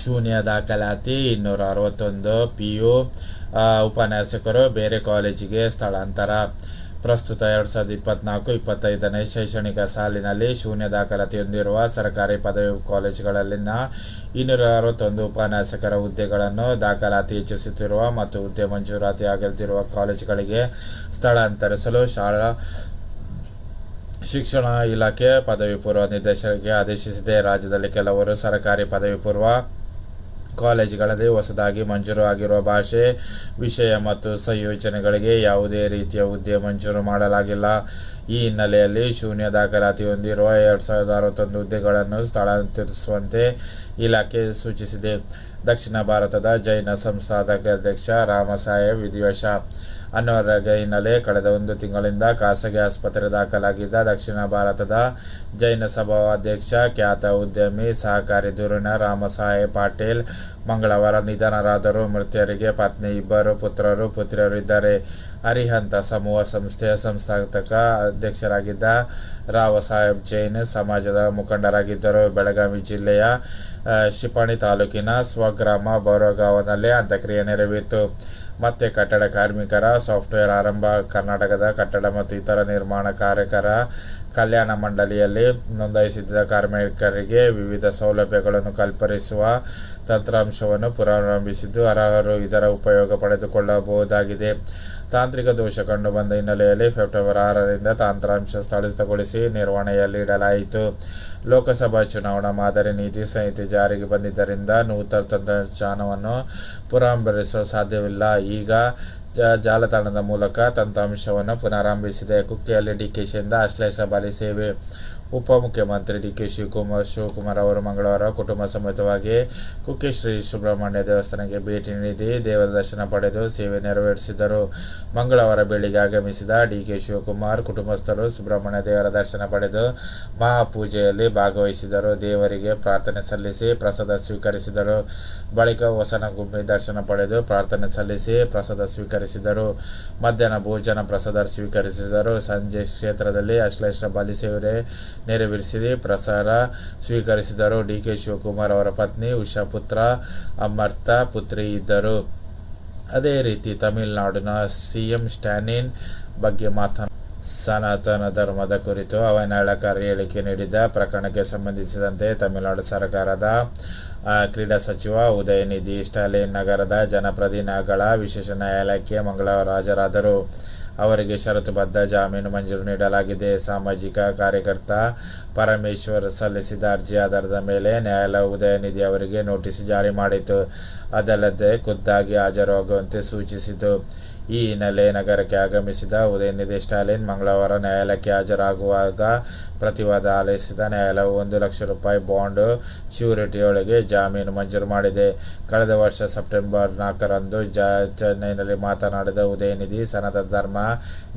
ಶೂನ್ಯ ದಾಖಲಾತಿ ಇನ್ನೂರ ಅರವತ್ತೊಂದು ಪಿ ಯು ಉಪನ್ಯಾಸಕರು ಬೇರೆ ಕಾಲೇಜಿಗೆ ಸ್ಥಳಾಂತರ. ಪ್ರಸ್ತುತ ಎರಡು ಸಾವಿರದ ಇಪ್ಪತ್ನಾಲ್ಕು, ಇಪ್ಪತ್ತೈದನೇ ಶೈಕ್ಷಣಿಕ ಸಾಲಿನಲ್ಲಿ ಶೂನ್ಯ ದಾಖಲಾತಿ ಹೊಂದಿರುವ ಸರ್ಕಾರಿ ಪದವಿ ಕಾಲೇಜುಗಳಲ್ಲಿನ ಇನ್ನೂರ ಅರವತ್ತೊಂದು ಉಪನ್ಯಾಸಕರ ಹುದ್ದೆಗಳನ್ನು ದಾಖಲಾತಿ ಹೆಚ್ಚಿಸುತ್ತಿರುವ ಮತ್ತು ಹುದ್ದೆ ಮಂಜೂರಾತಿ ಆಗದಿರುವ ಕಾಲೇಜುಗಳಿಗೆ ಸ್ಥಳಾಂತರಿಸಲು ಶಾಲಾ ಶಿಕ್ಷಣ ಇಲಾಖೆ ಪದವಿ ಪೂರ್ವ ನಿರ್ದೇಶಕರಿಗೆ ಆದೇಶಿಸಿದೆ. ರಾಜ್ಯದಲ್ಲಿ ಕೆಲವರು ಸರ್ಕಾರಿ ಪದವಿ ಪೂರ್ವ ಕಾಲೇಜುಗಳಲ್ಲಿ ಹೊಸದಾಗಿ ಮಂಜೂರು ಆಗಿರುವ ಭಾಷೆ ವಿಷಯ ಮತ್ತು ಸಂಯೋಜನೆಗಳಿಗೆ ಯಾವುದೇ ರೀತಿಯ ಹುದ್ದೆ ಮಂಜೂರು ಮಾಡಲಾಗಿಲ್ಲ. ಈ ಹಿನ್ನೆಲೆಯಲ್ಲಿ ಶೂನ್ಯ ದಾಖಲಾತಿ ಹೊಂದಿರುವ ಎರಡು ಸಾವಿರದ ಅರವತ್ತೊಂದು ಹುದ್ದೆಗಳನ್ನು ಸ್ಥಳಾಂತರಿಸುವಂತೆ ಇಲಾಖೆ ಸೂಚಿಸಿದೆ. ದಕ್ಷಿಣ ಭಾರತದ ಜೈನ ಸಂಸ್ಥಾಪಕ ಅಧ್ಯಕ್ಷ ರಾಮಸಾಹೇಬ್ ವಿಧಿವಶ ಅನಾರೋಗ್ಯ ಹಿನ್ನೆಲೆ ಕಳೆದ ಒಂದು ತಿಂಗಳಿಂದ ಖಾಸಗಿ ಆಸ್ಪತ್ರೆ ದಾಖಲಾಗಿದ್ದ ದಕ್ಷಿಣ ಭಾರತದ ಜೈನ ಸಭಾ ಅಧ್ಯಕ್ಷ ಖ್ಯಾತ ಉದ್ಯಮಿ ಸಹಕಾರಿ ಧುರಿನ ರಾಮಸಾಹೇಬ್ ಪಾಟೀಲ್ ಮಂಗಳವಾರ ನಿಧನರಾದರು. ಮೃತರಿಗೆ ಪತ್ನಿ, ಇಬ್ಬರು ಪುತ್ರರು, ಪುತ್ರಿಯರು ಇದ್ದಾರೆ. ಅರಿಹಂತ ಸಮೂಹ ಸಂಸ್ಥೆಯ ಸಂಸ್ಥಾಪಕ ಅಧ್ಯಕ್ಷರಾಗಿದ್ದ ರಾವ್ ಸಾಹೇಬ್ ಜೈನ್ ಸಮಾಜದ ಮುಖಂಡರಾಗಿದ್ದರು. ಬೆಳಗಾವಿ ಜಿಲ್ಲೆಯ ಶಿಪಾಣಿ ತಾಲೂಕಿನ ಸ್ವಗ್ರಾಮ ಬೋರಗಾಂವನಲ್ಲಿ ಅಂತ್ಯಕ್ರಿಯೆ ನೆರವೇರಿತು. ಮತ್ತೆ ಕಟ್ಟಡ ಕಾರ್ಮಿಕರ ಸಾಫ್ಟ್ವೇರ್ ಆರಂಭ, ಕರ್ನಾಟಕದ ಕಟ್ಟಡ ಮತ್ತು ಇತರ ನಿರ್ಮಾಣ ಕಾರ್ಯಕರ ಕಲ್ಯಾಣ ಮಂಡಳಿಯಲ್ಲಿ ನೋಂದಾಯಿಸಿದ್ದ ಕಾರ್ಮಿಕರಿಗೆ ವಿವಿಧ ಸೌಲಭ್ಯಗಳನ್ನು ಕಲ್ಪರಿಸುವ ತಂತ್ರಾಂಶವನ್ನು ಪುನರಾರಂಭಿಸಿದ್ದು, ಅರ್ಹರು ಇದರ ಉಪಯೋಗ ಪಡೆದುಕೊಳ್ಳಬಹುದಾಗಿದೆ. ತಾಂತ್ರಿಕ ದೋಷ ಕಂಡುಬಂದ ಹಿನ್ನೆಲೆಯಲ್ಲಿ ಫೆಬ್ರವರಿ ಆರರಿಂದ ತಂತ್ರಾಂಶ ನಿರ್ವಹಣೆಯಲ್ಲಿ ಇಡಲಾಯಿತು. ಲೋಕಸಭಾ ಚುನಾವಣಾ ಮಾದರಿ ನೀತಿ ಸಂಹಿತೆ ಜಾರಿಗೆ ಬಂದಿದ್ದರಿಂದ ನೂತನ ತಂತ್ರಜ್ಞಾನವನ್ನು ಪುನರಾರಂಭಿಸಲು ಸಾಧ್ಯವಿಲ್ಲ. ಈಗ ಜಾಲತಾಣದ ಮೂಲಕ ತಂತ್ರಾಂಶವನ್ನು ಪುನರಾರಂಭಿಸಿದೆ ಕುಕ್ಕೆಯಲ್ಲಿ ಡಿಕೆಶಿಯಿಂದ ಆಶ್ಲೇಷ ಬಲಿ ಸೇವೆ. ಉಪಮುಖ್ಯಮಂತ್ರಿ ಡಿ ಕೆ ಶಿವಕುಮಾರ್ ಶಿವಕುಮಾರ್ ಅವರು ಮಂಗಳವಾರ ಕುಟುಂಬ ಸಮೇತವಾಗಿ ಕುಕ್ಕೆ ಶ್ರೀ ಸುಬ್ರಹ್ಮಣ್ಯ ದೇವಸ್ಥಾನಕ್ಕೆ ಭೇಟಿ ನೀಡಿ ದೇವರ ದರ್ಶನ ಪಡೆದು ಸೇವೆ ನೆರವೇರಿಸಿದರು. ಮಂಗಳವಾರ ಬೆಳಿಗ್ಗೆ ಆಗಮಿಸಿದ ಡಿ ಕೆ ಶಿವಕುಮಾರ್ ಕುಟುಂಬಸ್ಥರು ಸುಬ್ರಹ್ಮಣ್ಯ ದೇವರ ದರ್ಶನ ಪಡೆದು ಮಹಾಪೂಜೆಯಲ್ಲಿ ಭಾಗವಹಿಸಿದರು. ದೇವರಿಗೆ ಪ್ರಾರ್ಥನೆ ಸಲ್ಲಿಸಿ ಪ್ರಸಾದ ಸ್ವೀಕರಿಸಿದರು. ಬಳಿಕ ಹೊಸನಗುಮ್ಮಿ ದರ್ಶನ ಪಡೆದು ಪ್ರಾರ್ಥನೆ ಸಲ್ಲಿಸಿ ಪ್ರಸಾದ ಸ್ವೀಕರಿಸಿದರು. ಮಧ್ಯಾಹ್ನ ಭೋಜನ ಪ್ರಸಾದ ಸ್ವೀಕರಿಸಿದರು. ಸಂಜೆ ಕ್ಷೇತ್ರದಲ್ಲಿ ಅಶ್ಲೇಷ ಬಲಿ ಸೇವೆ ನೆರವೇರಿಸಿ ಪ್ರಸಾರ ಸ್ವೀಕರಿಸಿದರು. ಡಿ. ಕೆ. ಶಿವಕುಮಾರ್ ಅವರ ಪತ್ನಿ ಉಷಾ ಪುತ್ರ ಅಮರ್ತ ಪುತ್ರಿ ಇದ್ದರು. ಅದೇ ರೀತಿ ತಮಿಳುನಾಡಿನ ಸಿಎಂ ಸ್ಟ್ಯಾನಿನ್ ಬಗ್ಗೆ ಮಾತನಾಡ ಸನಾತನ ಧರ್ಮದ ಕುರಿತು ಅವಹೇಳನಕಾರಿ ಹೇಳಿಕೆ ನೀಡಿದ ಪ್ರಕರಣಕ್ಕೆ ಸಂಬಂಧಿಸಿದಂತೆ ತಮಿಳುನಾಡು ಸರ್ಕಾರದ ಕ್ರೀಡಾ ಸಚಿವ ಉದಯನಿಧಿ ಸ್ಟಾಲಿನ್ ನಗರದ ಜನಪ್ರತಿನಿಧಿಗಳ ವಿಶೇಷ ನ್ಯಾಯಾಲಯಕ್ಕೆ ಮಂಗಳವಾರ ಹಾಜರಾದರು. ಅವರಿಗೆ ಷರತ್ತುಬದ್ಧ ಜಾಮೀನು ಮಂಜೂರು ನೀಡಲಾಗಿದೆ. ಸಾಮಾಜಿಕ ಕಾರ್ಯಕರ್ತ ಪರಮೇಶ್ವರ್ ಸಲ್ಲಿಸಿದ ಅರ್ಜಿ ಆಧಾರದ ಮೇಲೆ ನ್ಯಾಯಾಲಯ ಉದಯನಿಧಿ ಅವರಿಗೆ ನೋಟಿಸ್ ಜಾರಿ ಮಾಡಿತು ಅದಲ್ಲದೆ ಖುದ್ದಾಗಿ ಹಾಜರಾಗುವಂತೆ ಸೂಚಿಸಿತು. ಈ ಹಿನ್ನೆಲೆ ನಗರಕ್ಕೆ ಆಗಮಿಸಿದ ಉದಯನಿಧಿ ಸ್ಟಾಲಿನ್ ಮಂಗಳವಾರ ನ್ಯಾಯಾಲಯಕ್ಕೆ ಹಾಜರಾಗುವಾಗ ಪ್ರತಿವಾದ ಆಲಿಸಿದ ನ್ಯಾಯಾಲಯವು ಒಂದು ಲಕ್ಷ ರೂಪಾಯಿ ಬಾಂಡ್ ಶ್ಯೂರಿಟಿಯೊಳಗೆ ಜಾಮೀನು ಮಂಜೂರು ಮಾಡಿದೆ. ಕಳೆದ ವರ್ಷ ಸೆಪ್ಟೆಂಬರ್ ನಾಲ್ಕರಂದು ಜ ಚೆನ್ನೈನಲ್ಲಿ ಮಾತನಾಡಿದ ಉದಯನಿಧಿ ಸನತ ಧರ್ಮ,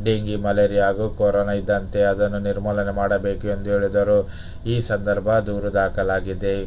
ಡೆಂಗಿ, ಮಲೇರಿಯಾ ಹಾಗೂ ಕೊರೋನಾ ಇದ್ದಂತೆ ಅದನ್ನು ನಿರ್ಮೂಲನೆ ಮಾಡಬೇಕು ಎಂದು ಹೇಳಿದರು. ಈ ಸಂದರ್ಭ ದೂರು ದಾಖಲಾಗಿದೆ.